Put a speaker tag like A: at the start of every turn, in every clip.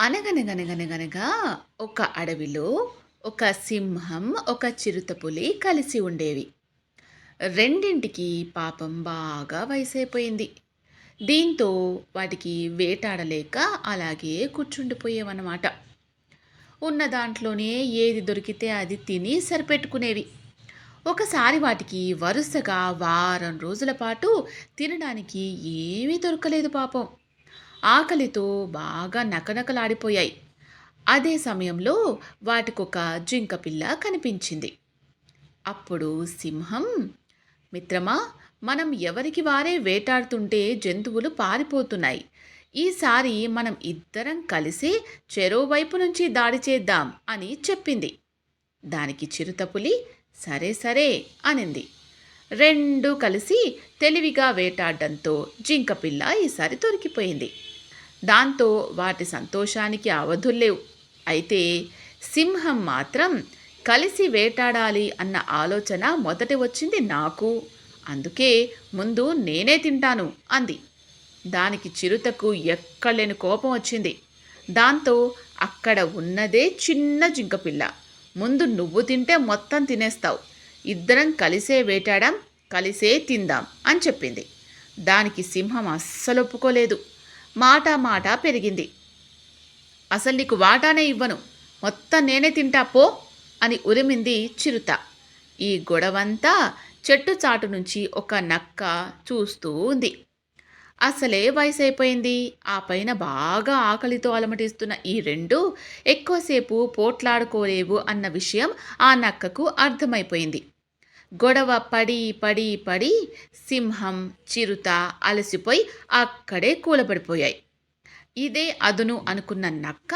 A: అనగనగనగనగనగా ఒక అడవిలో ఒక సింహం ఒక చిరుతపులి కలిసి ఉండేవి. రెండింటికి పాపం బాగా వయసైపోయింది. దీంతో వాటికి వేటాడలేక అలాగే కూర్చుండిపోయేవన్నమాట. ఉన్న దాంట్లోనే ఏది దొరికితే అది తిని సరిపెట్టుకునేవి. ఒకసారి వాటికి వరుసగా వారం రోజుల పాటు తినడానికి ఏమీ దొరకలేదు పాపం. ఆకలితో బాగా నకనకలాడిపోయాయి. అదే సమయంలో వాటికొక జింక పిల్ల కనిపించింది. అప్పుడు సింహం మిత్రమా మనం ఎవరికి వారే వేటాడుతుంటే జంతువులు పారిపోతున్నాయి. ఈసారి మనం ఇద్దరం కలిసి చెరువు వైపు నుంచి దాడి చేద్దాం అని చెప్పింది. దానికి చిరుతపులి సరే సరే అనింది. రెండు కలిసి తెలివిగా వేటాడడంతో జింకపిల్ల ఈసారి దొరికిపోయింది. దాంతో వాటి సంతోషానికి అవధుల్లేవు అయితే సింహం మాత్రం కలిసి వేటాడాలి అన్న ఆలోచన మొదట వచ్చింది నాకు. అందుకే ముందు నేనే తింటాను అంది. దానికి చిరుతకు ఎక్కలేని కోపం వచ్చింది. దాంతో అక్కడ ఉన్నదే చిన్న జింకపిల్ల. ముందు నువ్వు తింటే మొత్తం తినేస్తావు. ఇద్దరం కలిసే వేటాడాం కలిసే తిందాం అని చెప్పింది. దానికి సింహం అస్సలు ఒప్పుకోలేదు. మాట మాట పెరిగింది. అసలు నీకు వాటానే ఇవ్వను. మొత్తం నేనే తింటా పో అని ఉరిమింది చిరుత. ఈ గొడవంతా చెట్టు చాటు నుంచి ఒక నక్క చూస్తూ ఉంది. అసలే వయసు అయిపోయింది ఆ పైన బాగా ఆకలితో అలమటిస్తున్న ఈ రెండు ఎక్కువసేపు పోట్లాడుకోలేవు అన్న విషయం ఆ నక్కకు అర్థమైపోయింది. గొడవ పడి పడి పడి సింహం చిరుత అలసిపోయి అక్కడే కూలబడిపోయాయి. ఇదే అదును అనుకున్న నక్క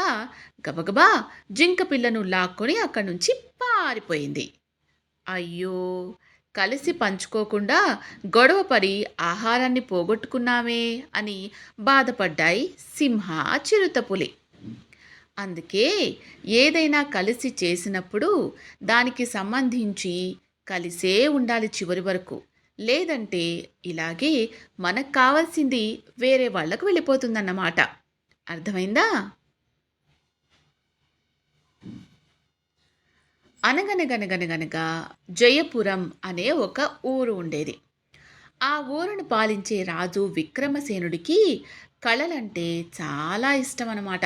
A: గబగబా జింక పిల్లను లాక్కొని అక్కడి నుంచి పారిపోయింది. అయ్యో! కలిసి పంచుకోకుండా గొడవపడి ఆహారాన్ని పోగొట్టుకున్నామే అని బాధపడ్డాయి సింహ చిరుతపులి అందుకే ఏదైనా కలిసి చేసినప్పుడు దానికి సంబంధించి కలిసే ఉండాలి చివరి వరకు. లేదంటే ఇలాగే మనకు కావాల్సింది వేరే వాళ్ళకు వెళ్ళిపోతుందన్నమాట. అర్థమైందా? అనగనగనగనగనగా జయపురం అనే ఒక ఊరు ఉండేది. ఆ ఊరును పాలించే రాజు విక్రమసేనుడికి కళలంటే చాలా ఇష్టం అన్నమాట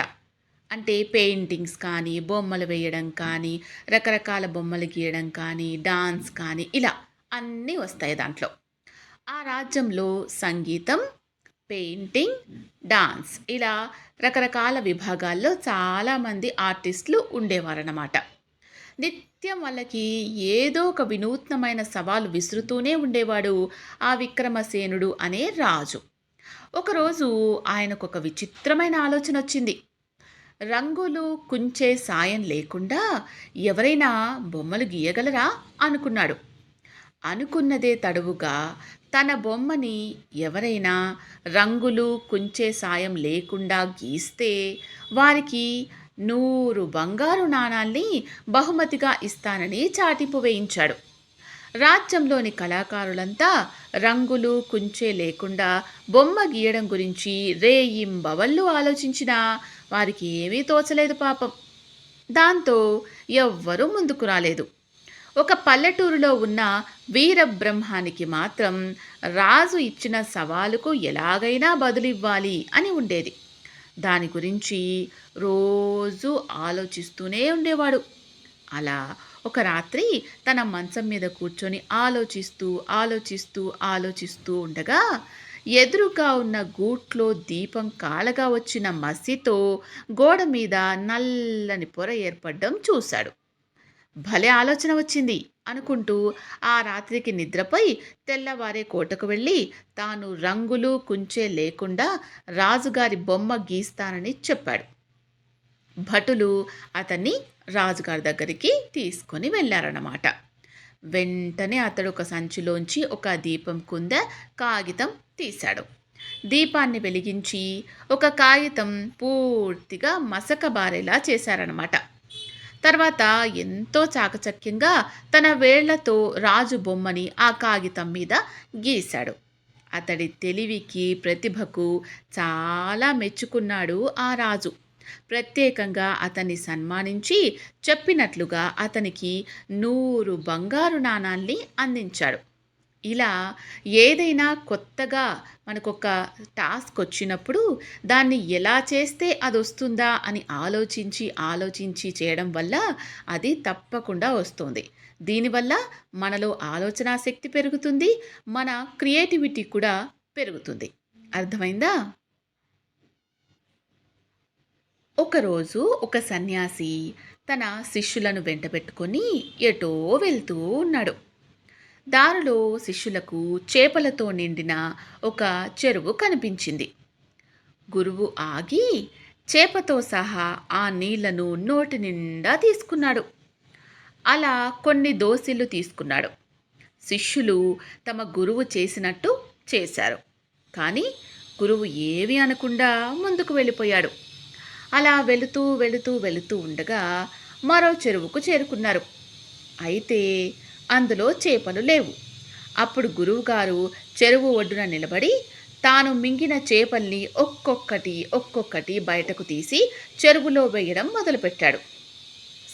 A: అంటే పెయింటింగ్స్ కానీ బొమ్మలు వేయడం కానీ రకరకాల బొమ్మలు గీయడం కానీ డాన్స్ కానీ ఇలా అన్నీ వస్తాయి దాంట్లో. ఆ రాజ్యంలో సంగీతం పెయింటింగ్ డాన్స్ ఇలా రకరకాల విభాగాల్లో చాలామంది ఆర్టిస్టులు ఉండేవారన్నమాట. నిత్యం వాళ్ళకి ఏదో ఒక వినూత్నమైన సవాలు విసురుతూనే ఉండేవాడు ఆ విక్రమసేనుడు అనే రాజు. ఒకరోజు ఆయనకు ఒక విచిత్రమైన ఆలోచన వచ్చింది రంగులు కుంచే సాయం లేకుండా ఎవరైనా బొమ్మలు గీయగలరా? అనుకున్నాడు. అనుకున్నదే తడువుగా తన బొమ్మని ఎవరైనా రంగులు కుంచే సాయం లేకుండా గీస్తే వారికి నూరు బంగారు నాణాల్ని బహుమతిగా ఇస్తానని చాటింపు వేయించాడు. రాజ్యంలోని కళాకారులంతా రంగులు కుంచే లేకుండా బొమ్మ గీయడం గురించి రేయింబవళ్ళు ఆలోచించినా వారికి ఏమీ తోచలేదు పాపం. దాంతో ఎవ్వరూ ముందుకు రాలేదు. ఒక పల్లెటూరులో ఉన్న వీరబ్రహ్మానికి మాత్రం రాజు ఇచ్చిన సవాలుకు ఎలాగైనా బదులివ్వాలి అని ఉండేది. దాని గురించి రోజు ఆలోచిస్తూనే ఉండేవాడు. అలా ఒక రాత్రి తన మంచం మీద కూర్చొని ఆలోచిస్తూ ఆలోచిస్తూ ఆలోచిస్తూ ఉండగా ఎదురుగా ఉన్న గూట్లో దీపం కాలగా వచ్చిన మసితో గోడ మీద నల్లని పొర ఏర్పడడం చూశాడు. భలే ఆలోచన వచ్చింది అనుకుంటూ ఆ రాత్రికి నిద్రపై తెల్లవారే కోటకు వెళ్ళి తాను రంగులు కుంచే లేకుండా రాజుగారి బొమ్మ గీస్తానని చెప్పాడు. భటులు అతన్ని రాజుగారి దగ్గరికి తీసుకొని వెళ్ళారన్నమాట. వెంటనే అతడు ఒక సంచిలోంచి ఒక దీపం కుంద కాగితం తీశాడు. దీపాన్ని వెలిగించి ఒక కాగితం పూర్తిగా మసకబారేలా చేశారనమాట తర్వాత ఎంతో చాకచక్యంగా తన వేళ్ళతో రాజు బొమ్మని ఆ కాగితం మీద గీశాడు. అతడి తెలివికి ప్రతిభకు చాలా మెచ్చుకున్నాడు ఆ రాజు. ప్రత్యేకంగా అతన్ని సన్మానించి చెప్పినట్లుగా అతనికి నూరు బంగారు నాణాల్ని అందించాడు. ఇలా ఏదైనా కొత్తగా మనకొక టాస్క్ వచ్చినప్పుడు దాన్ని ఎలా చేస్తే అది వస్తుందా అని ఆలోచించి ఆలోచించి చేయడం వల్ల అది తప్పకుండా వస్తుంది. దీనివల్ల మనలో ఆలోచనా శక్తి పెరుగుతుంది మన క్రియేటివిటీ కూడా పెరుగుతుంది. అర్థమైందా? ఒకరోజు ఒక సన్యాసి తన శిష్యులను వెంటబెట్టుకొని ఎటో వెళ్తూ ఉన్నాడు. దారిలో శిష్యులకు చేపలతో నిండిన ఒక చెరువు కనిపించింది. గురువు ఆగి చేపతో సహా ఆ నీళ్ళను నోటి నిండా తీసుకున్నాడు. అలా కొన్ని దోసిళ్ళు తీసుకున్నాడు. శిష్యులు తమ గురువు చేసినట్టు చేశారు. కానీ గురువు ఏవి అనకుండా ముందుకు వెళ్ళిపోయాడు. అలా వెళుతూ వెళుతూ వెళుతూ ఉండగా మరో చెరువుకు చేరుకున్నారు. అయితే అందులో చేపలు లేవు. అప్పుడు గురువుగారు చెరువు ఒడ్డున నిలబడి తాను మింగిన చేపల్ని ఒక్కొక్కటి ఒక్కొక్కటి బయటకు తీసి చెరువులో వేయడం మొదలుపెట్టాడు.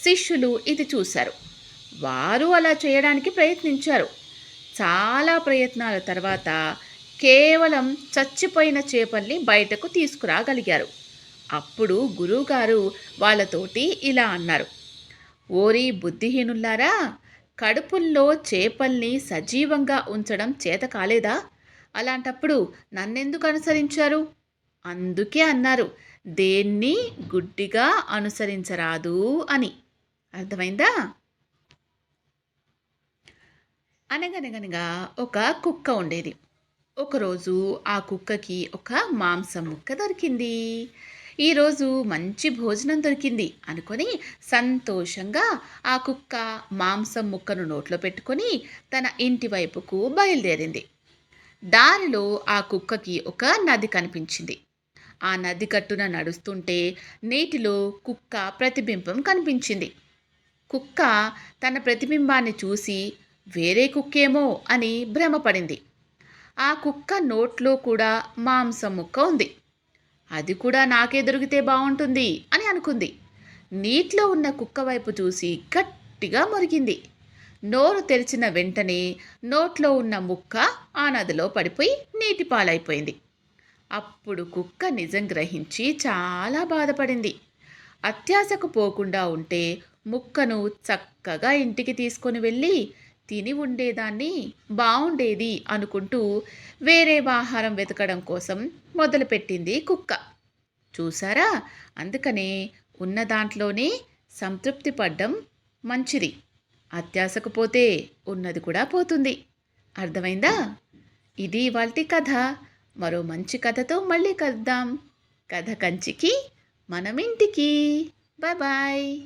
A: శిష్యులు ఇది చూశారు. వారు అలా చేయడానికి ప్రయత్నించారు. చాలా ప్రయత్నాల తర్వాత కేవలం చచ్చిపోయిన చేపల్ని బయటకు తీసుకురాగలిగారు. అప్పుడు గురువుగారు వాళ్ళతోటి ఇలా అన్నారు. ఓరి బుద్ధిహీనుల్లారా కడుపుల్లో చేపల్ని సజీవంగా ఉంచడం చేత కాలేదా? అలాంటప్పుడు నన్నెందుకు అనుసరించారు? అందుకే అన్నారు దేన్ని గుడ్డిగా అనుసరించరాదు అని. అర్థమైందా? అనగనగనగా ఒక కుక్క ఉండేది. ఒకరోజు ఆ కుక్కకి ఒక మాంసం ముక్క దొరికింది. ఈరోజు మంచి భోజనం దొరికింది అనుకొని సంతోషంగా ఆ కుక్క మాంసం ముక్కను నోట్లో పెట్టుకొని తన ఇంటి వైపుకు బయలుదేరింది. దారిలో ఆ కుక్కకి ఒక నది కనిపించింది. ఆ నది కట్టున నడుస్తుంటే నీటిలో కుక్క ప్రతిబింబం కనిపించింది. కుక్క తన ప్రతిబింబాన్ని చూసి వేరే కుక్కేమో అని భ్రమపడింది. ఆ కుక్క నోట్లో కూడా మాంసం ముక్క ఉంది. అది కూడా నాకే దొరికితే బాగుంటుంది అని అనుకుంది. నీటిలో ఉన్న కుక్క వైపు చూసి గట్టిగా మురిగింది. నోరు తెరిచిన వెంటనే నోట్లో ఉన్న ముక్క ఆ నదిలో పడిపోయి నీటి పాలైపోయింది. అప్పుడు కుక్క నిజం గ్రహించి చాలా బాధపడింది. అత్యాశకు పోకుండా ఉంటే ముక్కను చక్కగా ఇంటికి తీసుకొని వెళ్ళి తిని ఉండేదాన్ని బాగుండేది అనుకుంటూ వేరే ఆహారం వెతకడం కోసం మొదలుపెట్టింది కుక్క. చూసారా అందుకనే ఉన్న దాంట్లోనే సంతృప్తి పడ్డం మంచిది. అత్యాశకు పోతే ఉన్నది కూడా పోతుంది. అర్థమైందా? ఇది వాళ్ళ కథ. మరో మంచి కథతో మళ్ళీ కలుద్దాం. కథ కంచికి మనం ఇంటికి బాయ్ బాయ్